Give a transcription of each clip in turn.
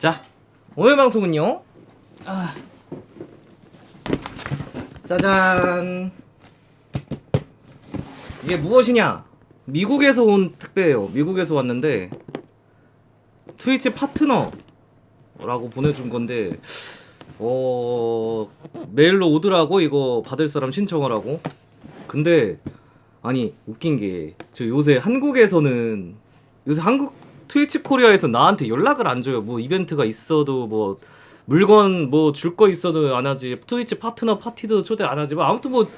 자, 오늘 방송은요. 아. 짜잔. 이게 무엇이냐? 미국에서 온 택배예요. 미국에서 왔는데 트위치 파트너라고 보내준 건데 어 메일로 오더라고 이거 받을 사람 신청을 하고 근데 아니 웃긴 게 저 요새 한국에서는 요새 한국 트위치 코리아에서 나한테 연락을 안 줘요. 뭐 이벤트가 있어도 뭐 물건 뭐 줄 거 있어도 안 하지. 트위치 파트너 파티도 초대 안 하지. 뭐 아무튼 뭐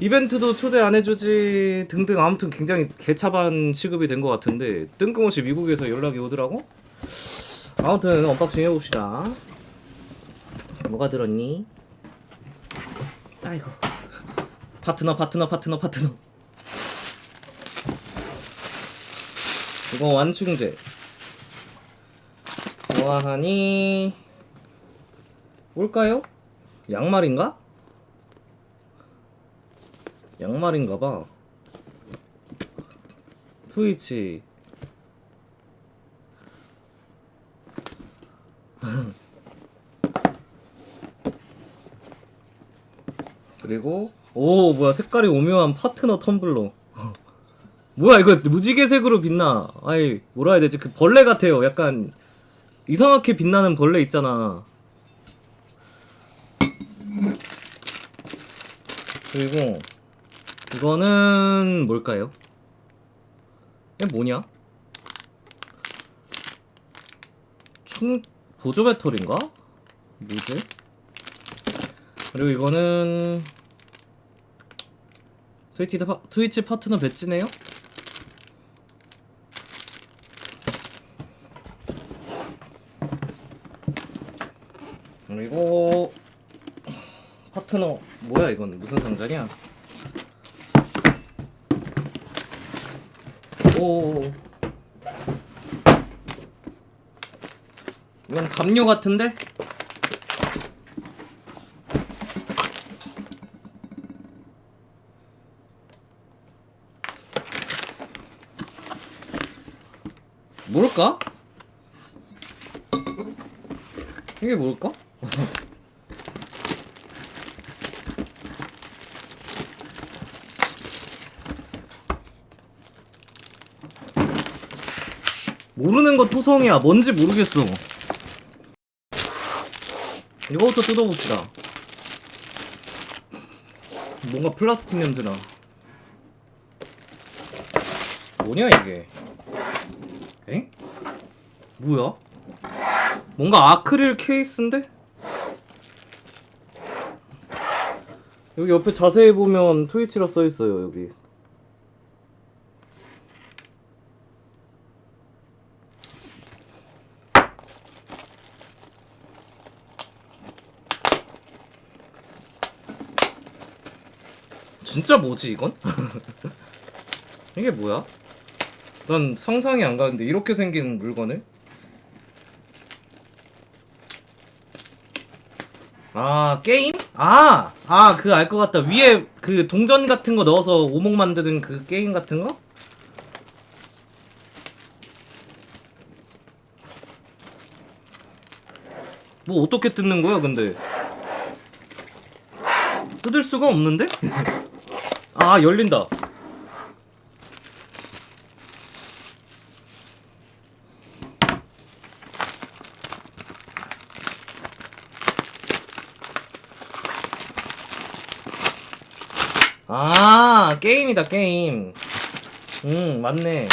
이벤트도 초대 안 해주지 등등 아무튼 굉장히 개차반 취급이 된 것 같은데 뜬금없이 미국에서 연락이 오더라고? 아무튼 언박싱 해봅시다. 뭐가 들었니? 아이고. 파트너 파트너 파트너 파트너. 이거 완충제 좋아하니. 뭘까요? 양말인가? 양말인가 봐. 트위치. 그리고 오 뭐야 색깔이 오묘한 파트너 텀블러. 뭐야 이거 무지개색으로 빛나. 아이 뭐라 해야 되지? 그 벌레 같아요. 약간 이상하게 빛나는 벌레 있잖아 그리고 이거는 뭘까요? 이게 뭐냐? 총 보조 배터리인가? 뭐지? 그리고 이거는 트위치, 파, 트위치 파트너 배지네요? 그리고 파트너 뭐야 이건 무슨 상자냐? 오 이건 담요 같은데? 뭘까? 이게 뭘까? 모르는 거 투성이야. 뭔지 모르겠어. 이거부터 뜯어봅시다. 뭔가 플라스틱 냄새나. 뭐냐 이게? 엥? 뭐야? 뭔가 아크릴 케이스인데? 여기 옆에 자세히 보면 트위치라 써 있어요 여기 진짜 뭐지 이건? 이게 뭐야? 난 상상이 안 가는데 이렇게 생긴 물건을? 아 게임? 아! 아 그 알 것 같다 위에 그 동전 같은 거 넣어서 오목 만드는 그 게임 같은 거? 뭐 어떻게 뜯는 거야 근데 뜯을 수가 없는데? 아 열린다 아 게임이다 게임 음 맞네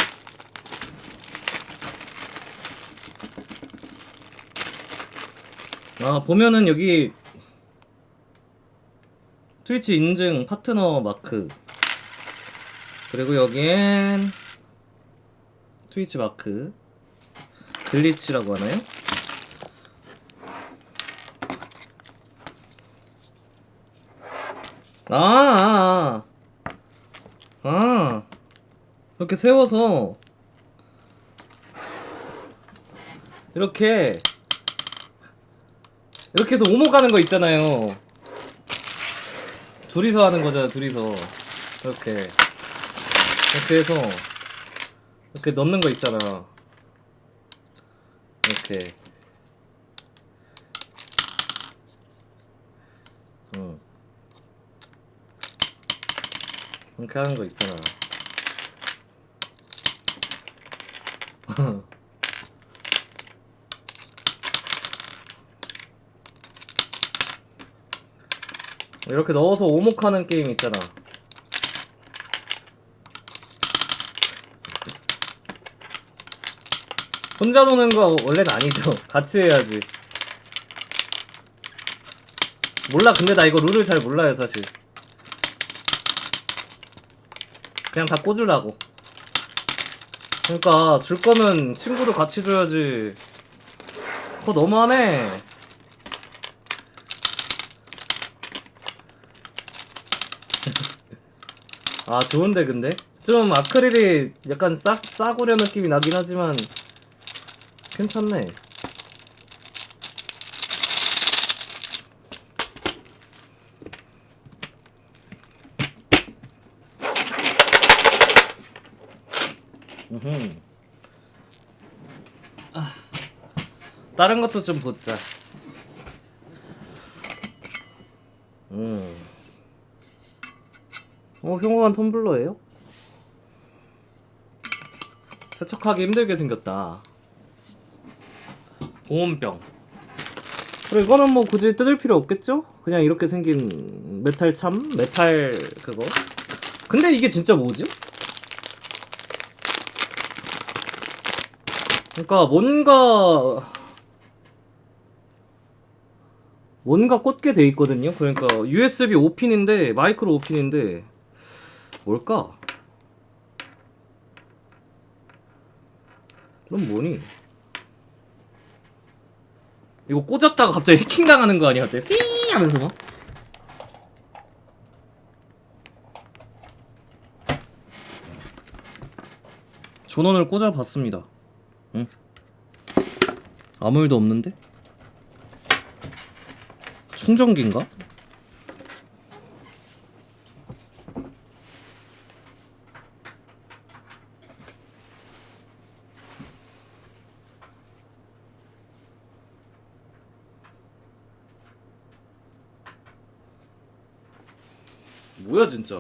아 보면은 여기 트위치 인증 파트너 마크 그리고 여기엔 트위치 마크 글리치라고 하나요? 아, 아, 아. 이렇게 세워서 이렇게 이렇게 해서 오목 가는 거 있잖아요. 둘이서 하는 거잖아 둘이서. 이렇게. 이렇게 해서 이렇게 넣는 거 있잖아. 이렇게. 응 이렇게 하는 거 있잖아. 이렇게 넣어서 오목하는 게임 있잖아. 혼자 노는 거 원래는 아니죠. 같이 해야지. 몰라, 근데 나 이거 룰을 잘 몰라요, 사실. 그냥 다 꽂으려고. 그러니까 줄 거면 친구도 같이 줘야지. 그거 너무하네. 아 좋은데 근데 좀 아크릴이 약간 싸 싸구려 느낌이 나긴 하지만 괜찮네. 아, 다른 것도 좀 보자. 음. 어, 흉흉한 텀블러예요? 세척하기 힘들게 생겼다. 보온병. 그래 이거는 뭐 굳이 뜯을 필요 없겠죠? 그냥 이렇게 생긴 메탈 참? 메탈 그거? 근데 이게 진짜 뭐지? 그러니까 뭔가 뭔가 꽂게 돼 있거든요. 그러니까 USB 5핀인데 마이크로 5핀인데 뭘까? 넌 뭐니? 이거 꽂았다가 갑자기 해킹 당하는 거 아니야? 갑자기 삐 하면서 막. 전원을 꽂아봤습니다. 응? 아무 일도 없는데? 충전기인가? 뭐야 진짜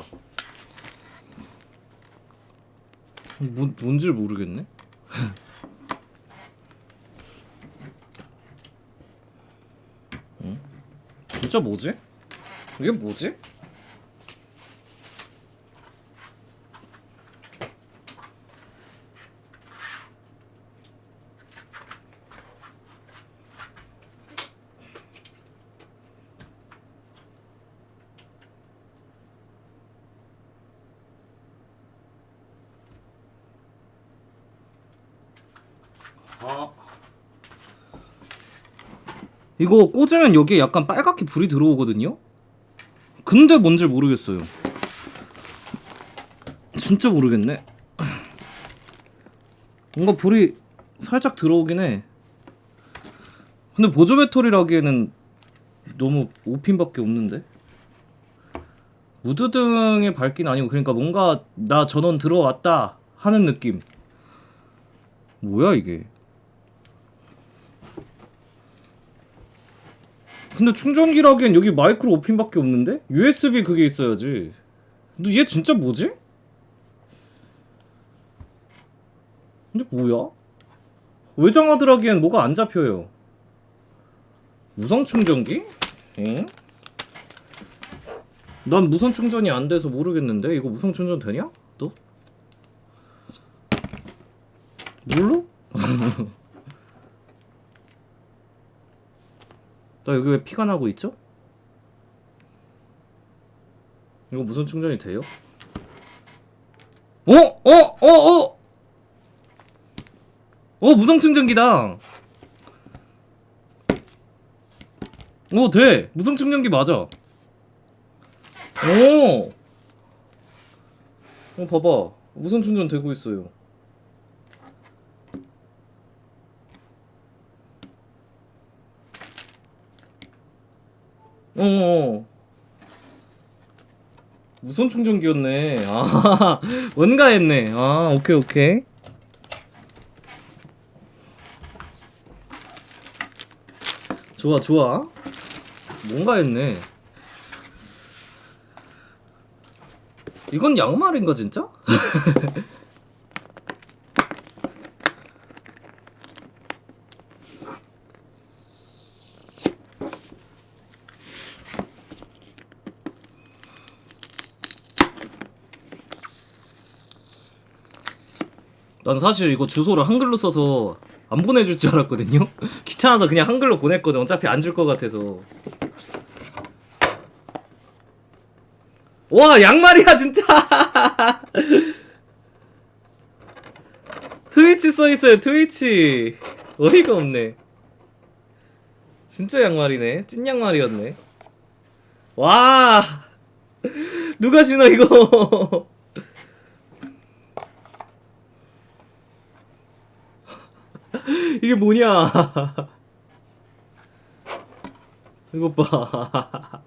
뭔, 뭔줄 모르겠네 진짜 뭐지? 이게 뭐지? 아. 이거 꽂으면 여기에 약간 빨 갛게 불이 들어오거든요? 근데 뭔지 모르겠어요. 진짜 모르겠네. 뭔가 불이 살짝 들어오긴 해. 근데 보조 배터리라기에는 너무 5핀밖에 없는데? 무드등의 밝기는 아니고 그러니까 뭔가 나 전원 들어왔다 하는 느낌. 뭐야 이게? 근데 충전기라기엔 여기 마이크로 5핀밖에 없는데? USB 그게 있어야지. 근데 얘 진짜 뭐지? 근데 뭐야? 외장하드라기엔 뭐가 안 잡혀요. 무선 충전기? 응? 난 무선 충전이 안 돼서 모르겠는데 이거 무선 충전 되냐? 너? 뭘로? 나 여기 왜 피가 나고 있죠? 이거 무선 충전이 돼요? 어? 어? 어? 어? 어 무선 충전기다. 어 돼. 무선 충전기 맞아. 오. 어 봐봐. 무선 충전 되고 있어요. 어, 어. 무선 충전기였네. 아, 원가했네. 아, 오케이, 오케이. 좋아, 좋아. 뭔가 했네. 이건 양말인가, 진짜? 난 사실 이거 주소를 한글로 써서 안 보내줄 줄 알았거든요. 귀찮아서 그냥 한글로 보냈거든. 어차피 안 줄 것 같아서. 와 양말이야 진짜. 트위치 써 있어요. 트위치. 어이가 없네. 진짜 양말이네. 찐 양말이었네. 와 누가 신어 이거? 이게 뭐냐? 이것 봐.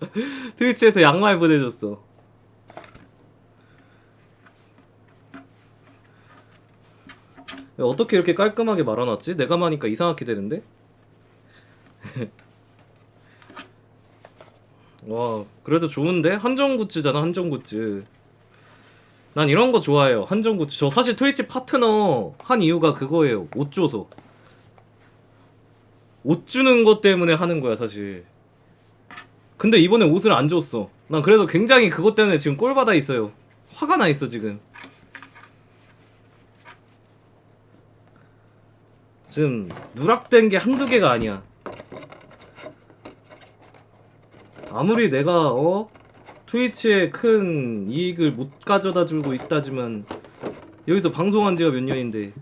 트위치에서 양말 보내줬어. 야, 어떻게 이렇게 깔끔하게 말아놨지? 내가 마니까 이상하게 되는데? 와, 그래도 좋은데? 한정 굿즈잖아, 한정 굿즈. 난 이런 거 좋아해요. 한정 굿즈. 저 사실 트위치 파트너 한 이유가 그거예요. 옷 줘서. 옷 주는 것 때문에 하는 거야, 사실. 근데 이번에 옷을 안 줬어. 난 그래서 굉장히 그것 때문에 지금 꼴받아 있어요. 화가 나 있어, 지금. 지금 누락된 게 한두 개가 아니야. 아무리 내가 어 트위치에 큰 이익을 못 가져다 주고 있다지만 여기서 방송한 지가 몇 년인데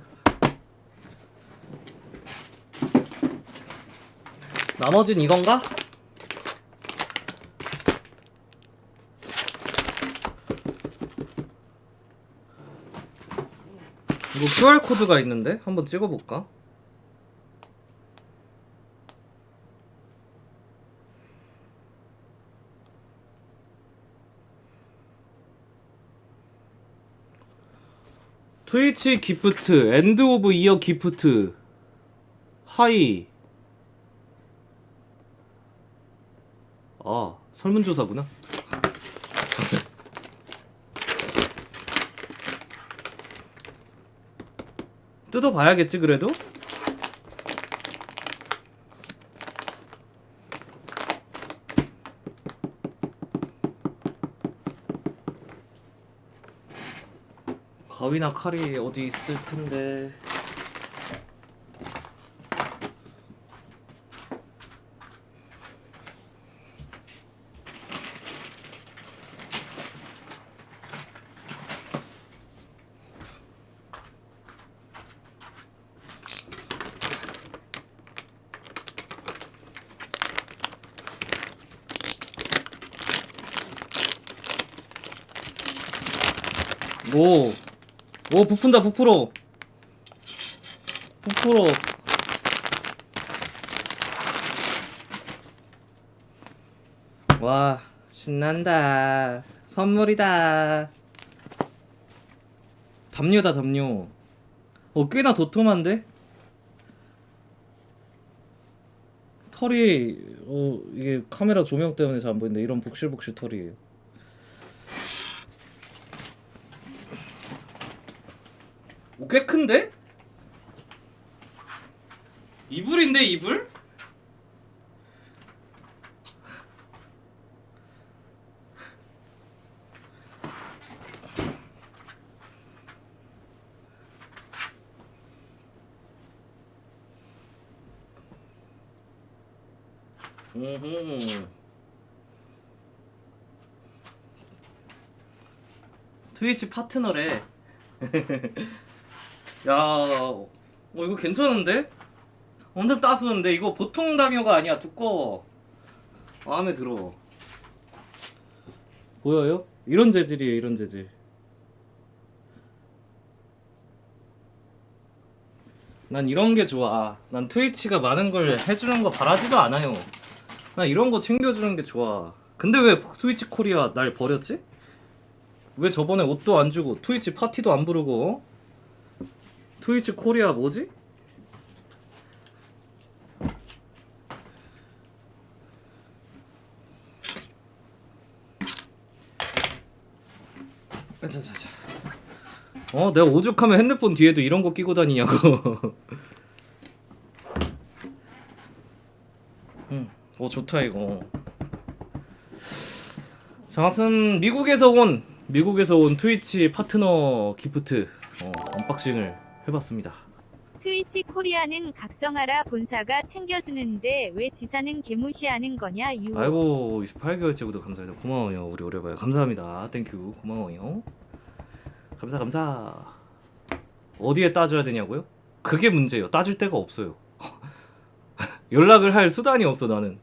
나머진 이건가? 이거 QR 코드가 있는데 한번 찍어볼까? 트위치 기프트, 엔드 오브 이어 기프트, 하이. 아, 설문조사구나. 뜯어봐야겠지, 그래도? 가위나 칼이 어디 있을 텐데. 오, 오 부푼다 부풀어. 부풀어. 와 신난다. 선물이다. 담요다 담요. 어 꽤나 도톰한데? 털이 어 이게 카메라 조명 때문에 잘 안 보이는데 이런 복실복실 털이에요. 꽤 큰데? 이불인데 이불? 음흠. 트위치 파트너래. 야, 어 이거 괜찮은데? 완전 따스한데 이거 보통 담요가 아니야 두꺼워. 마음에 들어. 보여요? 이런 재질이에요, 이런 재질. 난 이런 게 좋아. 난 트위치가 많은 걸 해주는 거 바라지도 않아요. 난 이런 거 챙겨주는 게 좋아. 근데 왜 트위치 코리아 날 버렸지? 왜 저번에 옷도 안 주고 트위치 파티도 안 부르고 어? 트위치 코리아 뭐지? 자자자. 어, 내가 오죽하면 핸드폰 뒤에도 이런 거 끼고 다니냐고. 음, 어 좋다 이거. 자, 아무튼 미국에서 온 미국에서 온 트위치 파트너 기프트 어, 언박싱을 해봤습니다. 트위치 코리아는 각성하라 본사가 챙겨주는데 왜 지사는 개무시하는 거냐 유. 아이고 28개월 구독 감사합니다. 고마워요 우리 오래봐요. 감사합니다. 땡큐 고마워요. 감사 감사. 어디에 따져야 되냐고요? 그게 문제예요. 따질 데가 없어요. 연락을 할 수단이 없어 나는.